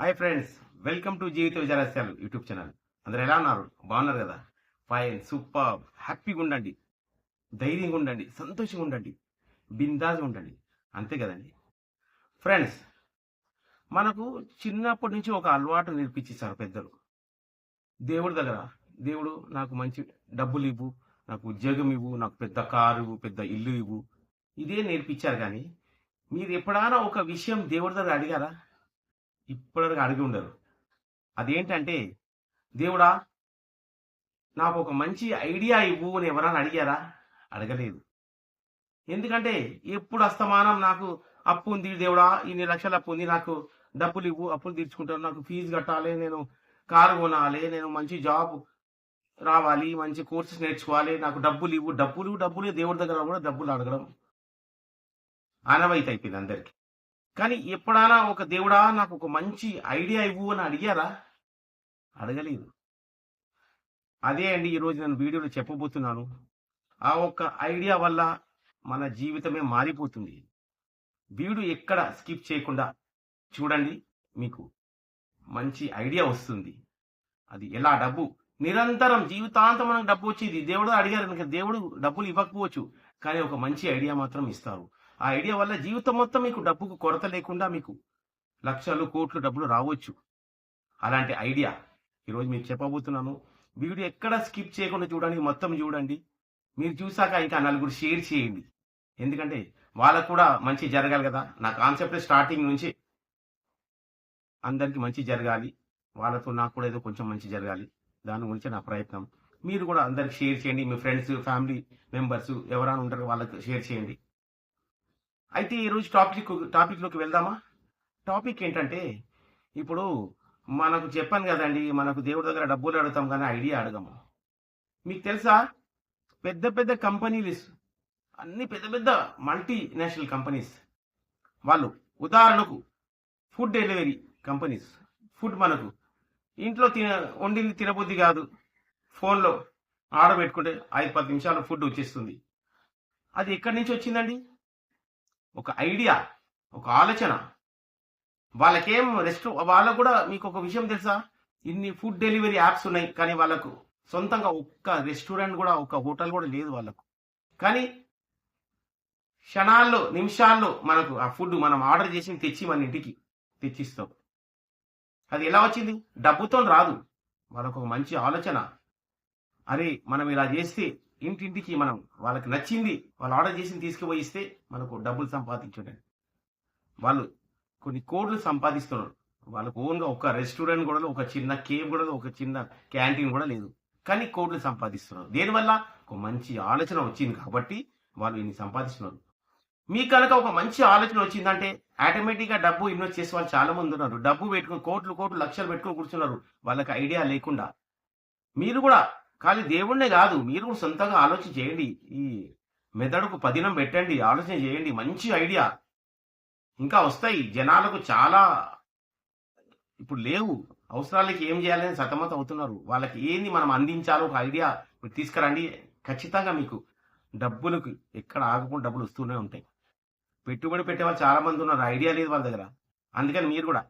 Hi friends welcome to జీవిత విజయరహస్యాలు YouTube channel. అందరు ఎలా ఉన్నారు? బాగున్నారు కదా? ఫైన్ సూపర్ హ్యాపీగా ఉండండి. ధైర్యంగా ఉండండి సంతోషంగా ఉండండి బిందాజ్గా ఉండండి. అంతే కదండి? ఫ్రెండ్స్ మనకు చిన్నప్పటి నుంచి ఒక అలవాటు నేర్పించేశారు పెద్దలు. దేవుడి దగ్గర దేవుడు నాకు మంచి డబ్బులు ఇవ్వు నాకు ఉద్యోగం ఇవ్వు నాకు పెద్ద కారు ఇవ్వు పెద్ద ఇల్లు ఇవ్వు. ఇదే నేర్పించారు కానీ మీరు ఎప్పుడైనా ఒక విషయం దేవుడి దగ్గర అడిగారా? ఇప్పటివరకు అడిగి ఉండరు. అదేంటంటే దేవుడా నాకు ఒక మంచి ఐడియా ఇవ్వు అని ఎవరైనా అడిగారా? అడగలేదు. ఎందుకంటే ఎప్పుడు అస్తమానం నాకు అప్పు ఉంది దేవుడా ఇన్ని లక్షల అప్పు ఉంది నాకు డబ్బులు ఇవ్వు అప్పులు తీర్చుకుంటాను నాకు ఫీజు కట్టాలి నేను కారు కొనాలి నేను మంచి జాబ్ రావాలి మంచి కోర్సెస్ నేర్చుకోవాలి నాకు డబ్బులు ఇవ్వు డబ్బులు డబ్బులు దేవుడి దగ్గర కూడా డబ్బులు అడగడం ఆనవాయితీ అయిపోయింది అందరికి. కానీ ఎప్పుడైనా ఒక దేవుడా నాకు ఒక మంచి ఐడియా ఇవ్వు అని అడిగారా? అడగలేదు. అదే అండి ఈరోజు నేను వీడియోలో చెప్పబోతున్నాను. ఆ ఒక్క ఐడియా వల్ల మన జీవితమే మారిపోతుంది. వీడు ఎక్కడ స్కిప్ చేయకుండా చూడండి మీకు మంచి ఐడియా వస్తుంది. అది ఎలా? డబ్బు. నిరంతరం జీవితాంతం మనకు డబ్బు వచ్చేది. దేవుడు అడిగారు దేవుడు డబ్బులు ఇవ్వకపోవచ్చు కానీ ఒక మంచి ఐడియా మాత్రం ఇస్తారు. ఆ ఐడియా వల్ల జీవితం మొత్తం మీకు డబ్బుకు కొరత లేకుండా మీకు లక్షలు కోట్లు డబ్బులు రావచ్చు. అలాంటి ఐడియా ఈరోజు మీకు చెప్పబోతున్నాను. వీడియో ఎక్కడ స్కిప్ చేయకుండా చూడండి మొత్తం చూడండి. మీరు చూసాక ఇంకా నలుగురు షేర్ చేయండి. ఎందుకంటే వాళ్ళకు కూడా మంచి జరగాలి కదా. నా కాన్సెప్ట్ స్టార్టింగ్ నుంచి అందరికీ మంచి జరగాలి. వాళ్ళతో నాకు కూడా ఏదో కొంచెం మంచి జరగాలి. దాని గురించి నా ప్రయత్నం. మీరు కూడా అందరికి షేర్ చేయండి. మీ ఫ్రెండ్స్ ఫ్యామిలీ మెంబర్స్ ఎవరైనా ఉంటారో వాళ్ళకి షేర్ చేయండి. అయితే ఈరోజు టాపిక్ టాపిక్లోకి వెళ్దామా? టాపిక్ ఏంటంటే ఇప్పుడు మనకు చెప్పాను కదండి మనకు దేవుడి దగ్గర డబ్బులు అడుగుతాం కానీ ఐడియా అడగము. మీకు తెలుసా? పెద్ద పెద్ద కంపెనీలు అన్ని పెద్ద పెద్ద మల్టీనేషనల్ కంపెనీస్. వాళ్ళు ఉదాహరణకు ఫుడ్ డెలివరీ కంపెనీస్. ఫుడ్ మనకు ఇంట్లో తిన వండింది తినబుద్ధి కాదు. ఫోన్లో ఆర్డర్ పెట్టుకుంటే ఐదు పది నిమిషాలు ఫుడ్ వచ్చేస్తుంది. అది ఎక్కడి నుంచి వచ్చిందండి? ఒక ఐడియా ఒక ఆలోచన. వాళ్ళకేం రెస్ట్ వాళ్ళకు కూడా మీకు ఒక విషయం తెలుసా? ఇన్ని ఫుడ్ డెలివరీ యాప్స్ ఉన్నాయి కానీ వాళ్ళకు సొంతంగా ఒక్క రెస్టారెంట్ కూడా ఒక హోటల్ కూడా లేదు వాళ్ళకు. కానీ క్షణాల్లో నిమిషాల్లో మనకు ఆ ఫుడ్ మనం ఆర్డర్ చేసి తెచ్చి మన ఇంటికి తెచ్చిస్తాం. అది ఎలా వచ్చింది? డబ్బుతో రాదు. వాళ్ళకు ఒక మంచి ఆలోచన. అరే మనం ఇలా చేస్తే ఇంటింటికి మనం వాళ్ళకి నచ్చింది వాళ్ళు ఆర్డర్ చేసి తీసుకుపోయి ఇస్తే మనకు డబ్బులు సంపాదించండి వాళ్ళు కొన్ని కోట్లు సంపాదిస్తున్నారు. వాళ్ళకు ఓన్గా ఒక రెస్టారెంట్ కూడా ఒక చిన్న కేవ్ కూడా ఒక చిన్న క్యాంటీన్ కూడా లేదు. కానీ కోట్లు సంపాదిస్తున్నారు. దేనివల్ల? ఒక మంచి ఆలోచన వచ్చింది కాబట్టి వాళ్ళు ఇన్ని సంపాదిస్తున్నారు. మీకు కనుక ఒక మంచి ఆలోచన వచ్చిందంటే ఆటోమేటిక్గా డబ్బు ఇన్వెస్ట్ చేసే వాళ్ళు చాలా మంది ఉన్నారు. డబ్బు పెట్టుకుని కోట్లు కోట్లు లక్షలు పెట్టుకుని కూర్చున్నారు. వాళ్ళకి ఐడియా లేకుండా మీరు కూడా కానీ దేవుణ్ణే కాదు. మీరు కూడా సొంతంగా ఆలోచన చేయండి. ఈ మెదడుకు పదినం పెట్టండి. ఆలోచన చేయండి. మంచి ఐడియా. ఇంకా వస్తాయి. జనాలకు చాలా ఇప్పుడు లేవు. అవసరాలకి ఏం చేయాలని సతమతం అవుతున్నారు. వాళ్ళకి ఏంది మనం అందించాలో ఒక ఐడియా మీరు తీసుకురండి. ఖచ్చితంగా మీకు డబ్బులకు ఎక్కడ ఆగకుండా డబ్బులు వస్తూనే ఉంటాయి. పెట్టుబడి పెట్టే వాళ్ళు చాలా మంది ఉన్నారు. ఐడియా లేదు వాళ్ళ దగ్గర. అందుకని మీరు కూడా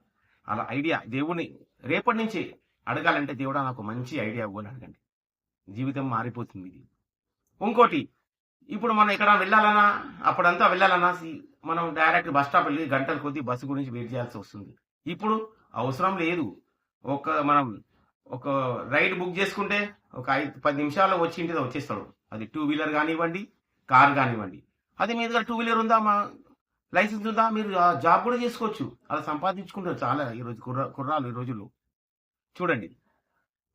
అలా ఐడియా దేవుని రేపటి నుంచి అడగాలంటే దేవుడా నాకు మంచి ఐడియా ఇవ్వని అడగండి. జీవితం మారిపోతుంది ఇది. ఇంకోటి ఇప్పుడు మనం ఎక్కడ వెళ్ళాలన్నా అప్పుడంతా వెళ్ళాలన్నా మనం డైరెక్ట్ బస్ స్టాప్ వెళ్ళి గంటల కొద్ది బస్సు గురించి వెయిట్ చేయాల్సి వస్తుంది. ఇప్పుడు అవసరం లేదు. ఒక మనం ఒక రైడ్ బుక్ చేసుకుంటే ఒక ఐదు పది నిమిషాల్లో వచ్చి ఇంటిది వచ్చేస్తాడు. అది టూ వీలర్ కానివ్వండి కార్ కానివ్వండి. అది మీ దగ్గర టూ వీలర్ ఉందా? మా లైసెన్స్ ఉందా? మీరు ఆ జాబ్ కూడా చేసుకోవచ్చు. అలా సంపాదించుకుంటారు చాలా ఈరోజు కుర్ర కుర్రాలు ఈ రోజుల్లో. చూడండి.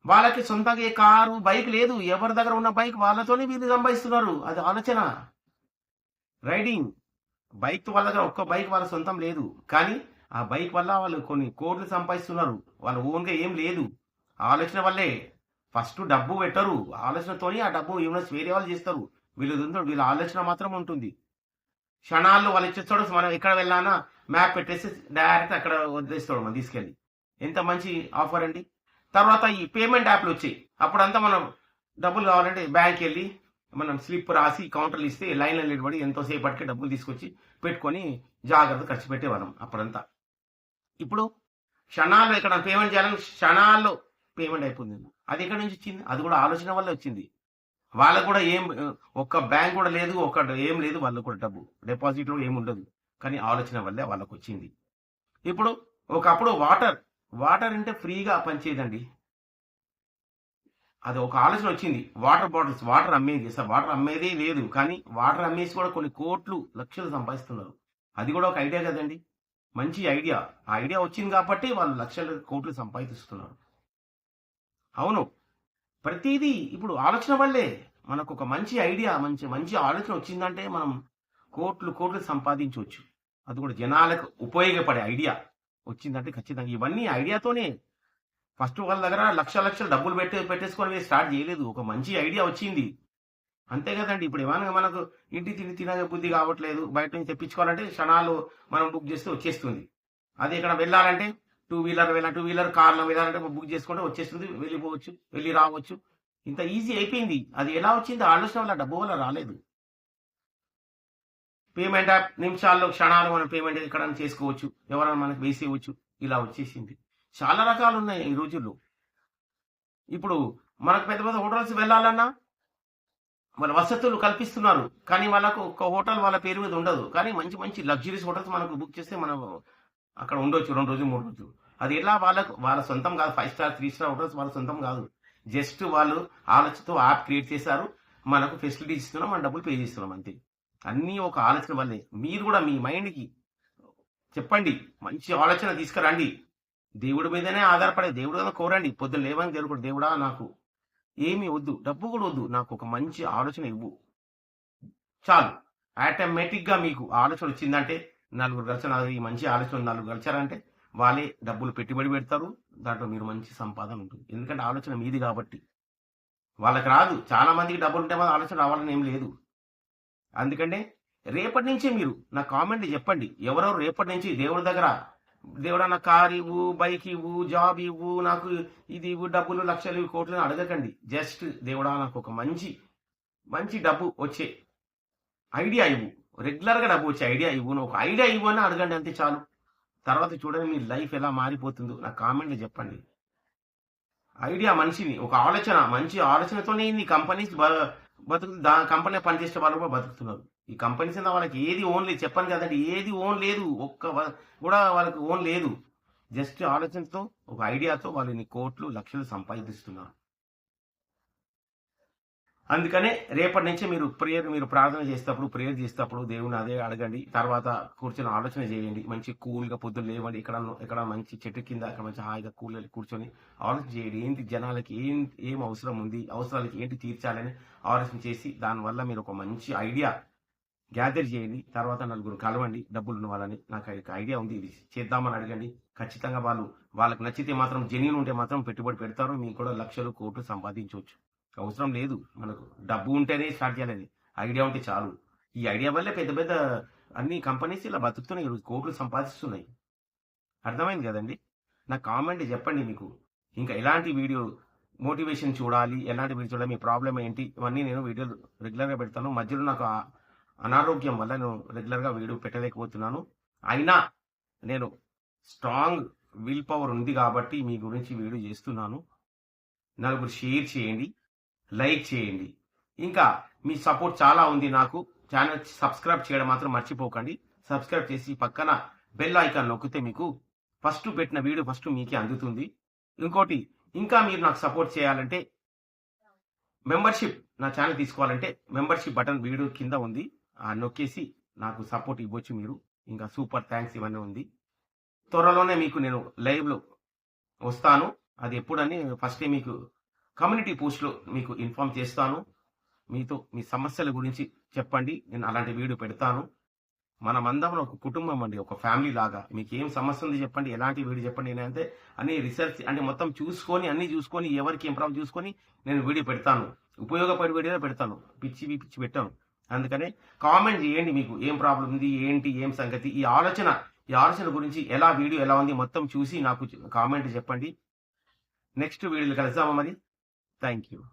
వాళ్ళకి సొంతంగా ఏ కారు బైక్ లేదు. ఎవరి దగ్గర ఉన్న బైక్ వాళ్ళతోనే వీళ్ళు సంపాదిస్తున్నారు. అది ఆలోచన. రైడింగ్ బైక్ వాళ్ళ దగ్గర ఒక్క బైక్ వాళ్ళ సొంతం లేదు. కానీ ఆ బైక్ వల్ల వాళ్ళు కొన్ని కోట్లు సంపాదిస్తున్నారు. వాళ్ళ ఓన్గా ఏం లేదు. ఆలోచన వల్లే. ఫస్ట్ డబ్బు పెట్టరు. ఆలోచనతోని ఆ డబ్బు ఇన్వెస్ట్ వేరే వాళ్ళు చేస్తారు. వీళ్ళు ఉందో వీళ్ళ ఆలోచన మాత్రం ఉంటుంది. క్షణాల్లో వాళ్ళు ఇచ్చేస్తాడు మనం ఎక్కడ వెళ్ళానా మ్యాప్ పెట్టేసి డైరెక్ట్ అక్కడ వదిలేస్తాడు మనం తీసుకెళ్ళి. ఎంత మంచి ఆఫర్ అండి? తర్వాత ఈ పేమెంట్ యాప్లు వచ్చాయి. అప్పుడంతా మనం డబ్బులు కావాలంటే బ్యాంక్ వెళ్ళి మనం స్లిప్ రాసి కౌంటర్లు ఇస్తే లైన్లో నిలబడి ఎంతోసేపటికి డబ్బులు తీసుకొచ్చి పెట్టుకొని జాగ్రత్త ఖర్చు పెట్టేవాళ్ళం అప్పుడంతా. ఇప్పుడు క్షణాల్లో ఇక్కడ పేమెంట్ చేయాలని క్షణాల్లో పేమెంట్ అయిపోయింది. అది ఎక్కడి నుంచి వచ్చింది? అది కూడా ఆలోచన వల్ల వచ్చింది. వాళ్ళకు కూడా ఏం ఒక్క బ్యాంక్ కూడా లేదు ఒక్క ఏం లేదు వాళ్ళకు కూడా డబ్బు. డిపాజిట్లో ఏమి ఉండదు. కానీ ఆలోచన వల్లే వాళ్ళకు వచ్చింది. ఇప్పుడు ఒకప్పుడు వాటర్ వాటర్ అంటే ఫ్రీగా పనిచేయదండి. అది ఒక ఆలోచన వచ్చింది. వాటర్ బాటిల్స్ వాటర్ అమ్మేది. అసలు వాటర్ అమ్మేదే లేదు. కానీ వాటర్ అమ్మేసి కూడా కొన్ని కోట్లు లక్షలు సంపాదిస్తున్నారు. అది కూడా ఒక ఐడియా కదండి. మంచి ఐడియా. ఆ ఐడియా వచ్చింది కాబట్టి వాళ్ళు లక్షల కోట్లు సంపాదిస్తున్నారు. అవును. ప్రతిదీ ఇప్పుడు ఆలోచన వల్లే మనకు ఒక మంచి ఐడియా మంచి మంచి ఆలోచన వచ్చిందంటే మనం కోట్లు కోట్లు సంపాదించవచ్చు. అది కూడా జనాలకు ఉపయోగపడే ఐడియా. వచ్చిందంటే ఖచ్చితంగా. ఇవన్నీ ఐడియాతోనే ఫస్ట్ వాళ్ళ దగ్గర లక్ష లక్షలు డబ్బులు పెట్టే పెట్టేసుకొని మీరు స్టార్ట్ చేయలేదు. ఒక మంచి ఐడియా వచ్చింది. అంతే కదండి. ఇప్పుడు ఏమైనా మనకు ఇంటి తిని తినగా బుద్ధి కావట్లేదు. బయట నుంచి తెప్పించుకోవాలంటే క్షణాలు మనం బుక్ చేస్తే వచ్చేస్తుంది. అది ఇక్కడ వెళ్ళాలంటే టూ వీలర్ వెళ్ళాలి టూ వీలర్ కార్లో వెళ్ళాలంటే బుక్ చేసుకుంటే వచ్చేస్తుంది. వెళ్ళిపోవచ్చు వెళ్ళి రావచ్చు. ఇంత ఈజీ అయిపోయింది. అది ఎలా వచ్చింది? ఆలోచన వల్ల డబ్బు వల్ల రాలేదు. పేమెంట్ యాప్ నిమిషాల్లో క్షణాలు మనం పేమెంట్ ఇక్కడ చేసుకోవచ్చు. ఎవరైనా మనకు వేసేయవచ్చు ఇలా వచ్చేసింది. చాలా రకాలు ఉన్నాయి ఈ రోజుల్లో. ఇప్పుడు మనకు పెద్ద పెద్ద హోటల్స్ వెళ్ళాలన్నా వాళ్ళ వసతులు కల్పిస్తున్నారు. కానీ వాళ్ళకు ఒక హోటల్ వాళ్ళ పేరు మీద ఉండదు. కానీ మంచి మంచి లగ్జరీస్ హోటల్స్ మనకు బుక్ చేస్తే మనం అక్కడ ఉండొచ్చు. రెండు రోజులు మూడు రోజులు. అది ఎలా వాళ్ళకు వాళ్ళ సొంతం కాదు. Five star three star hotels వాళ్ళ సొంతం కాదు. జస్ట్ వాళ్ళు ఆలోచనతో యాప్ క్రియేట్ చేశారు. మనకు ఫెసిలిటీస్ ఇస్తున్నాం. మన డబ్బులు పే చేస్తున్నాం అంతే. అన్నీ ఒక ఆలోచన వల్లే. మీరు కూడా మీ మైండ్కి చెప్పండి. మంచి ఆలోచన తీసుకురండి. దేవుడి మీదనే ఆధారపడే దేవుడు కదా కోరండి. పొద్దున్న లేవని దేవుడు దేవుడా నాకు ఏమీ వద్దు డబ్బు కూడా వద్దు నాకు ఒక మంచి ఆలోచన ఇవ్వు. చాలు. ఆటోమేటిక్గా మీకు ఆలోచన వచ్చిందంటే నలుగురు కలిసి ఈ మంచి ఆలోచన నలుగురు కలిసారంటే వాళ్ళే డబ్బులు పెట్టుబడి పెడతారు దాంట్లో మీరు మంచి సంపాదన ఉంటుంది. ఎందుకంటే ఆలోచన మీది కాబట్టి. వాళ్ళకి రాదు. చాలా మందికి డబ్బులు ఉంటే మన ఆలోచన రావాలని ఏం లేదు. అందుకంటే రేపటి నుంచే మీరు నా కామెంట్ చెప్పండి. ఎవరెవరు రేపటి నుంచి దేవుడి దగ్గర? దేవుడా నాకు కార్ ఇవ్వు బైక్ ఇవ్వు జాబ్ ఇవ్వు నాకు ఇది ఇవ్వు డబ్బులు లక్షలు ఇవ్వు కోట్లు అడగకండి. జస్ట్ దేవుడా నాకు ఒక మంచి మంచి డబ్బు వచ్చే ఐడియా ఇవ్వు. రెగ్యులర్గా డబ్బు వచ్చే ఐడియా ఇవ్వు. ఒక ఐడియా ఇవ్వు అని అడగండి అంతే చాలు. తర్వాత చూడండి మీ లైఫ్ ఎలా మారిపోతుందో. నా కామెంట్ చెప్పండి. ఐడియా మనిషిని ఒక ఆలోచన మంచి ఆలోచనతోనే ఇన్ని కంపెనీస్ బతుకు దా కంపెనీ పనిచేసే వాళ్ళు కూడా బతుకుతున్నారు. ఈ కంపెనీస్ అయినా వాళ్ళకి ఏది ఓన్ లేదు. చెప్పాను కదండి ఏది ఓన్ లేదు. ఒక్క కూడా వాళ్ళకి ఓన్ లేదు. జస్ట్ ఆలోచనతో ఒక ఐడియాతో వాళ్ళు ఇన్ని కోట్లు లక్షలు సంపాదిస్తున్నారు. అందుకనే రేపటి నుంచే మీరు ప్రేయర్ మీరు ప్రార్థన చేసేటప్పుడు ప్రేయర్ చేసేటప్పుడు దేవుని అదే అడగండి. తర్వాత కూర్చొని ఆలోచన చేయండి. మంచి కూల్గా పొద్దున్న లేవండి. ఇక్కడ ఇక్కడ మంచి చెట్టు కింద ఇక్కడ మంచి హాయిగా కూల్ కూర్చొని ఆలోచన చేయండి. ఏంటి జనాలకి ఏం ఏం అవసరం ఉంది? అవసరాలకి ఏంటి తీర్చాలని ఆలోచన చేసి దానివల్ల మీరు ఒక మంచి ఐడియా గ్యాదర్ చేయండి. తర్వాత నలుగురు కలవండి. డబ్బులు ఉన్న వాళ్ళని. నాకు ఒక ఐడియా ఉంది. ఇది చేద్దామని అడగండి. ఖచ్చితంగా వాళ్ళు వాళ్ళకి నచ్చితే మాత్రం జెన్యున్ ఉంటే మాత్రం పెట్టుబడి పెడతారు. మీకు కూడా లక్షలు కోట్లు సంపాదించవచ్చు. అవసరం లేదు మనకు. డబ్బు ఉంటేనే స్టార్ట్ చేయాలని. ఐడియా ఉంటే చాలు. ఈ ఐడియా వల్లే పెద్ద పెద్ద అన్ని కంపెనీస్ ఇలా బతుకుతున్నాయి. ఈరోజు కోట్లు సంపాదిస్తున్నాయి. అర్థమైంది కదండి? నా కామెంట్ చెప్పండి మీకు. ఇంకా ఎలాంటి వీడియో మోటివేషన్ చూడాలి? ఎలాంటి వీడియో చూడాలి? మీ ప్రాబ్లం ఏంటి? ఇవన్నీ నేను వీడియోలు రెగ్యులర్గా పెడతాను. మధ్యలో నాకు అనారోగ్యం వల్ల నేను రెగ్యులర్గా వీడియో పెట్టలేకపోతున్నాను. అయినా నేను స్ట్రాంగ్ విల్ పవర్ ఉంది కాబట్టి మీ గురించి వీడియో చేస్తున్నాను. నలుగురు షేర్ చేయండి. లైక్ చేయండి. ఇంకా మీ సపోర్ట్ చాలా ఉంది నాకు. ఛానల్ సబ్స్క్రైబ్ చేయడం మాత్రం మర్చిపోకండి. సబ్స్క్రైబ్ చేసి పక్కన బెల్ ఐకాన్ నొక్కితే మీకు ఫస్ట్ పెట్టిన వీడియో ఫస్ట్ మీకే అందుతుంది. ఇంకోటి ఇంకా మీరు నాకు సపోర్ట్ చేయాలంటే మెంబర్షిప్ నా ఛానల్ తీసుకోవాలంటే మెంబర్షిప్ బటన్ వీడియో కింద ఉంది. ఆ నొక్కేసి నాకు సపోర్ట్ ఇవ్వచ్చు మీరు. ఇంకా సూపర్ థ్యాంక్స్ ఇవన్నీ ఉంది. త్వరలోనే మీకు నేను లైవ్లో వస్తాను. అది ఎప్పుడని ఫస్ట్ మీకు కమ్యూనిటీ పోస్ట్లో మీకు ఇన్ఫార్మ్ చేస్తాను. మీతో మీ సమస్యల గురించి చెప్పండి. నేను అలాంటి వీడియో పెడతాను. మనమందరం ఒక కుటుంబం అండి ఒక ఫ్యామిలీ లాగా. మీకు ఏం సమస్య ఉంది చెప్పండి ఎలాంటి వీడియో చెప్పండి నేనంటే అన్ని రీసెర్చ్ అంటే మొత్తం చూసుకొని అన్ని చూసుకొని ఎవరికి ఏం ప్రాబ్లం చూసుకొని నేను వీడియో పెడతాను. ఉపయోగపడే వీడియో పెడతాను. పిచ్చి పిచ్చి పెట్టాను. అందుకనే కామెంట్ చేయండి మీకు. ఏం ప్రాబ్లం ఉంది ఏంటి ఏం సంగతి? ఈ ఆలోచన ఈ ఆలోచన గురించి ఎలా వీడియో ఎలా ఉంది మొత్తం చూసి నాకు కామెంట్ చెప్పండి. నెక్స్ట్ వీడియోలు కలుద్దామా మరి? Thank you.